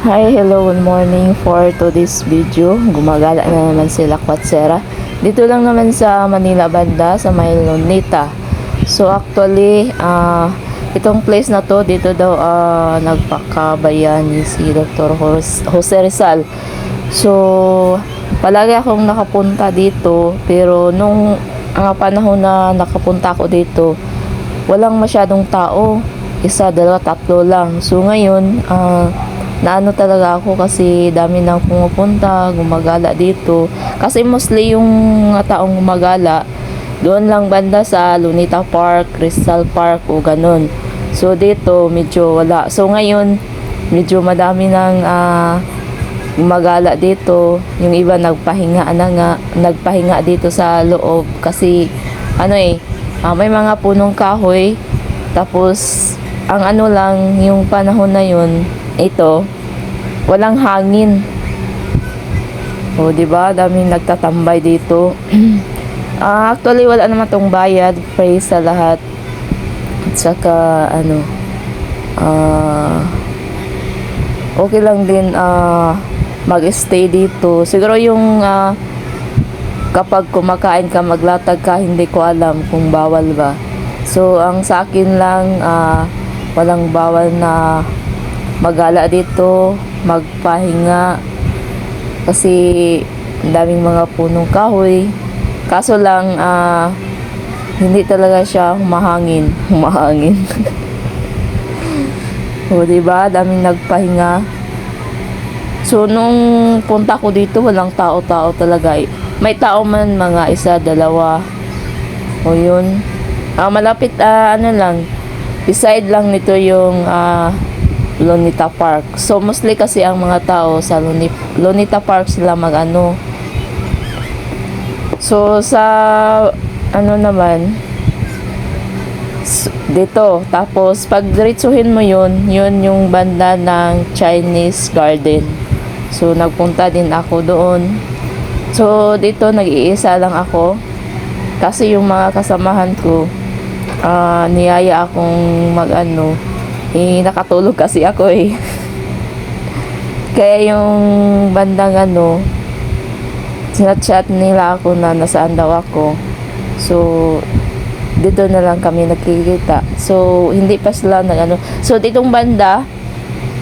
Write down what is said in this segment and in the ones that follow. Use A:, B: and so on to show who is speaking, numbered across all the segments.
A: Hi, hello, good morning for today's video. Gumagala na naman sila Kwatsera. Dito lang naman sa Manila Banda, sa may Lunita. So actually, ah itong place na to, dito daw ah, nagpakabayani si Dr. Jos- Jose Rizal. So, palagi akong nakapunta dito, pero nung ah, panahon na nakapunta ako dito, walang masyadong tao. Isa, dalawa, tatlo lang. So ngayon, ah, naano talaga ako kasi dami nang pumupunta, gumagala dito. Kasi mostly yung mga taong gumagala, doon lang banda sa Lunita Park, Crystal Park o ganun. So dito, medyo wala. So ngayon, medyo madami nang ah, gumagala dito. Yung iba nagpahinga na nga, nagpahinga dito sa loob kasi ano eh, ah, may mga punong kahoy. Tapos ang ano lang yung panahon na yun, ito, walang hangin. O, di ba? Daming nagtatambay dito. Ah, actually, wala naman tong bayad. Praise sa lahat. At saka, ano, ah, okay lang din ah, mag-stay dito. Siguro yung ah, kapag kumakain ka, maglatag ka, hindi ko alam kung bawal ba. So, ang sa akin lang, ah, walang bawal na magala dito, magpahinga, kasi daming mga punong kahoy. Kaso lang, ah, hindi talaga siya humahangin. Humahangin. o, diba? Daming nagpahinga. So, nung punta ko dito, walang tao-tao talaga. May tao man, mga isa, dalawa. O, yun. Ah, malapit, ah, ano lang, beside lang nito yung ah, Lonita Park. So, mostly kasi ang mga tao sa Loni- Lonita Park sila mag-ano. So, sa ano naman, dito. Tapos, pag diretsuhin mo yun, yun yung banda ng Chinese Garden. So, nagpunta din ako doon. So, dito nag-iisa lang ako. Kasi yung mga kasamahan ko, ah niyaya akong mag-ano, eh, nakatulog kasi ako eh. Kaya yung bandang ano, sinachat nila ako na nasaan daw ako. So, dito na lang kami nakikita. So, hindi pa sila nag ano. So, ditong banda,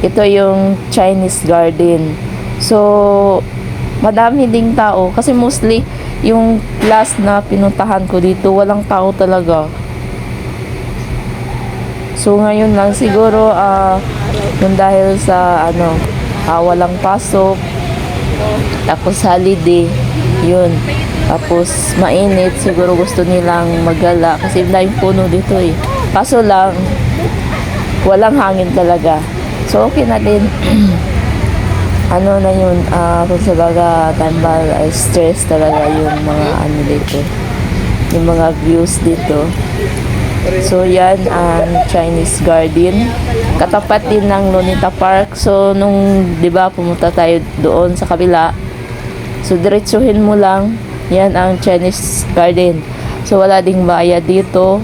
A: ito yung Chinese Garden. So, madami ding tao. Kasi mostly, yung last na pinuntahan ko dito, walang tao talaga. So, ngayon lang siguro, ah, yung dahil sa, ano, ah, walang pasok, tapos holiday, yun. Tapos, mainit, siguro gusto nilang magala. Kasi dahil puno dito eh. Kaso lang, walang hangin talaga. So, okay na din. ano na yun, ah, kung sa baga tambal, ay stress talaga yung mga ano dito. Yung mga views dito. So, yan ang Chinese Garden. Katapat din ng Lunita Park. So, nung, di ba, pumunta tayo doon sa kabila. So, diretsuhin mo lang. Yan ang Chinese Garden. So, wala ding bayad dito.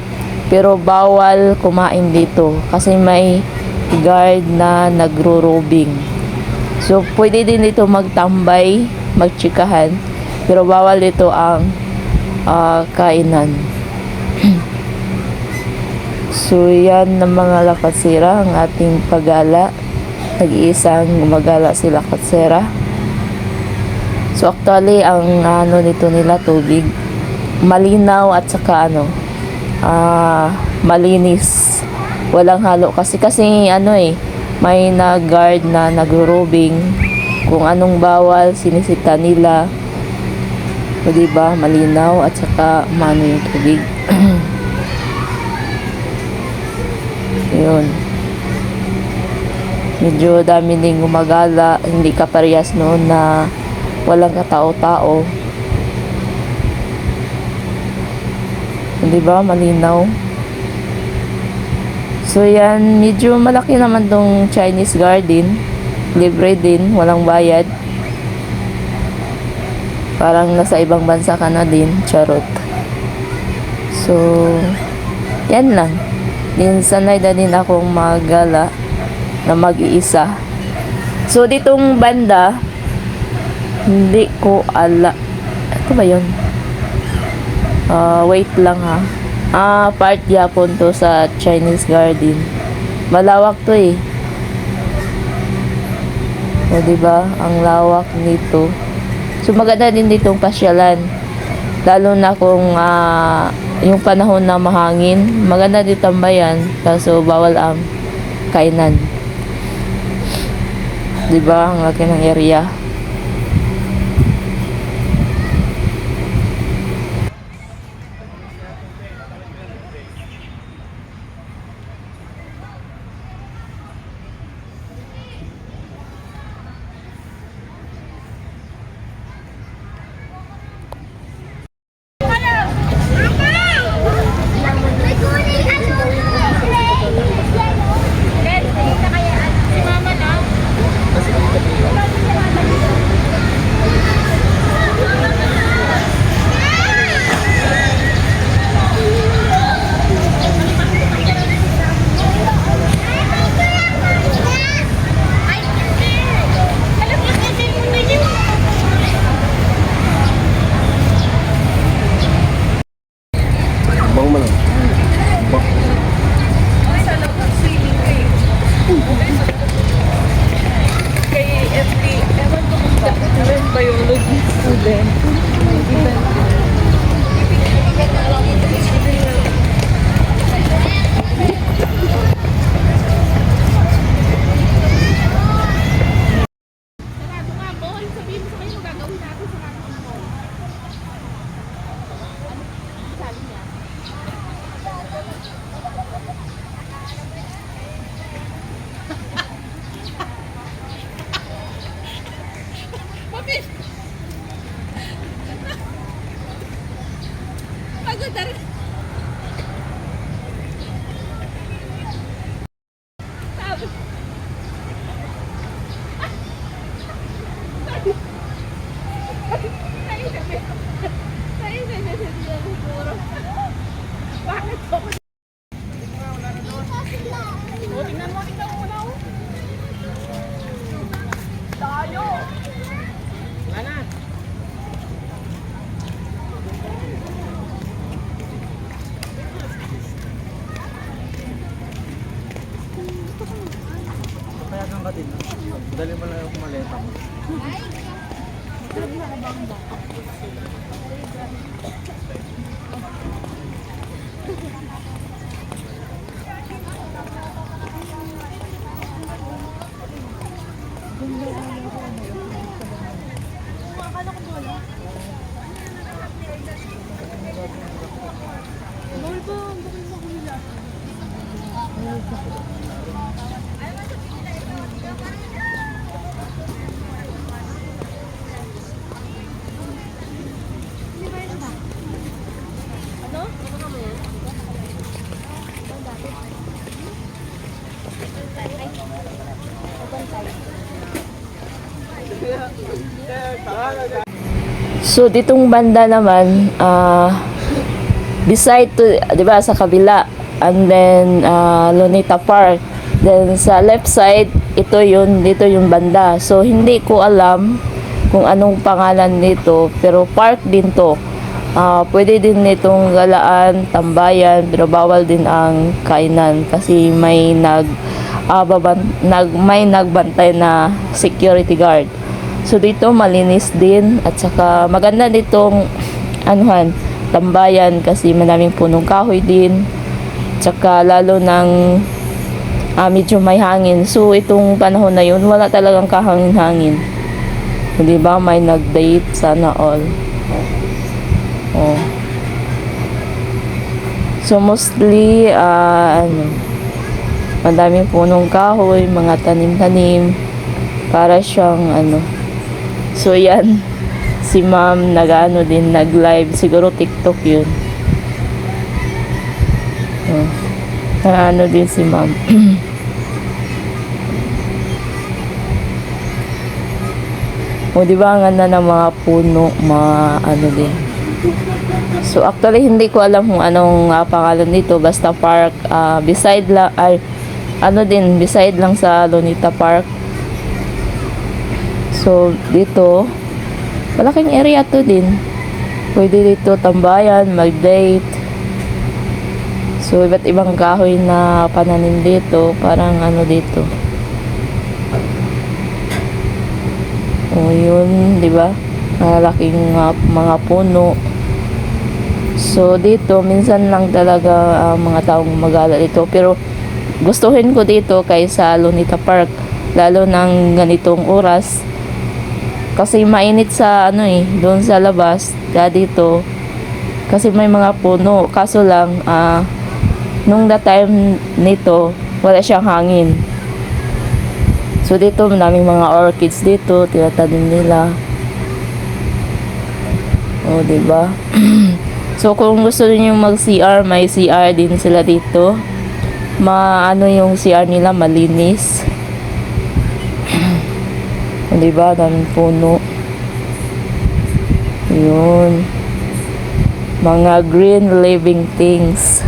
A: Pero, bawal kumain dito. Kasi may guard na nagro-robing. So, pwede din dito magtambay, magtsikahan. Pero, bawal dito ang ah, kainan. So, yan ng mga lakatsira, ang ating pagala. Nag-iisang gumagala si lakatsira. So, actually, ang ano nito nila, tubig, malinaw at saka ano, ah, malinis. Walang halo. Kasi, kasi ano eh, may na-guard na nag-robing. Kung anong bawal, sinisita nila. O, diba? Malinaw at saka mano yung tubig. Yun. Medyo dami ding gumagala. Hindi ka parehas noon na walang katao-tao. Di ba? Malinaw. So yan, medyo malaki naman tong Chinese garden. Libre din, walang bayad. Parang nasa ibang bansa ka na din, charot. So, yan lang. Din sanay na din akong magala na mag-iisa. So, ditong banda, hindi ko ala. Ito ba yun? Ah, wait lang ha. Ah, part yapon to sa Chinese Garden. Malawak to eh. O, diba? Ang lawak nito. So, maganda din ditong pasyalan. Lalo na kung ah, yung panahon na mahangin. Maganda din tambayan. Kaso, bawal ang kainan. Diba? Ang laki ng area.
B: Ka din. Dali mo lang yung maleta mo.
A: So, ditong banda naman, ah, beside to, di ba, sa kabila, and then, ah, Lunita Park. Then, sa left side, ito yun, dito yung banda. So, hindi ko alam kung anong pangalan nito, pero park din to. Ah, pwede din nitong galaan, tambayan, pero bawal din ang kainan kasi may nag, ah, baban, nag, may nagbantay na security guard. So dito malinis din at saka maganda ditong anuhan, tambayan kasi madaming punong kahoy din. Tsaka lalo ng ah, medyo may hangin. So itong panahon na yun, wala talagang kahangin-hangin. Hindi ba may nag-date sana all. Oh. So mostly ah, ano, madaming punong kahoy, mga tanim-tanim para siyang ano So yan, si ma'am nag-ano din, nag-live, siguro TikTok yun. Oh. Ano din si ma'am. o di ba ang ganda ng mga puno, mga ano din. So actually hindi ko alam kung anong ah, pangalan dito, basta park ah, beside lang ay ano din beside lang sa Lonita Park. So, dito, malaking area to din. Pwede dito tambayan, mag-date. So, iba't ibang kahoy na pananim dito. Parang ano dito. O, yun, di ba? Malaking mga, mga puno. So, dito, minsan lang talaga ang mga taong gumagala dito. Pero, gustuhin ko dito kaysa Lunita Park. Lalo ng ganitong oras. Kasi mainit sa ano eh, doon sa labas. Kaya dito, kasi may mga puno. Kaso lang, ah, nung the time nito, wala siyang hangin. So dito, maraming mga orchids dito, tinatanim nila. O, di ba? so kung gusto niyo mag-CR, may CR din sila dito. Maano yung CR nila, malinis. O, di ba? Daming puno. Yun. Mga green living things.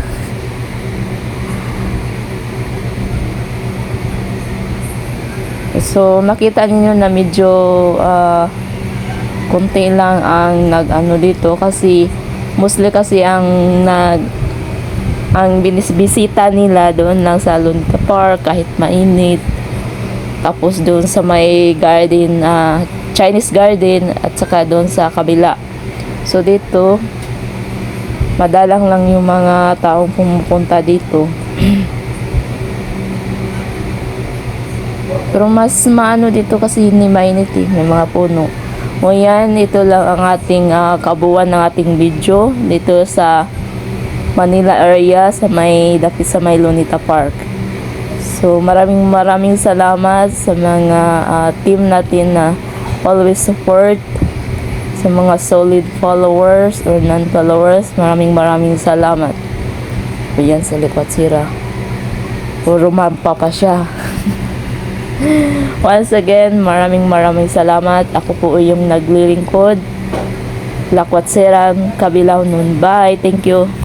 A: So, makita niyo na medyo ah, konti lang ang nag-ano dito kasi mostly kasi ang nag ang binisbisita nila doon lang sa Lunta Park kahit mainit tapos doon sa may garden ah, Chinese garden at saka doon sa kabila so dito madalang lang yung mga taong pumupunta dito Pero mas maano dito kasi hindi mainit eh. May mga puno. O yan, ito lang ang ating ah, kabuuan ng ating video dito sa Manila area sa may dapit sa may Lunita Park. So maraming maraming salamat sa mga ah, team natin na always support sa mga solid followers or non-followers. Maraming maraming salamat. O yan sa likod sira. Puro mampa pa siya. Once again, maraming maraming salamat. Ako po yung naglilingkod. Lakwat Serang, Kabilaw nun. Bye. Thank you.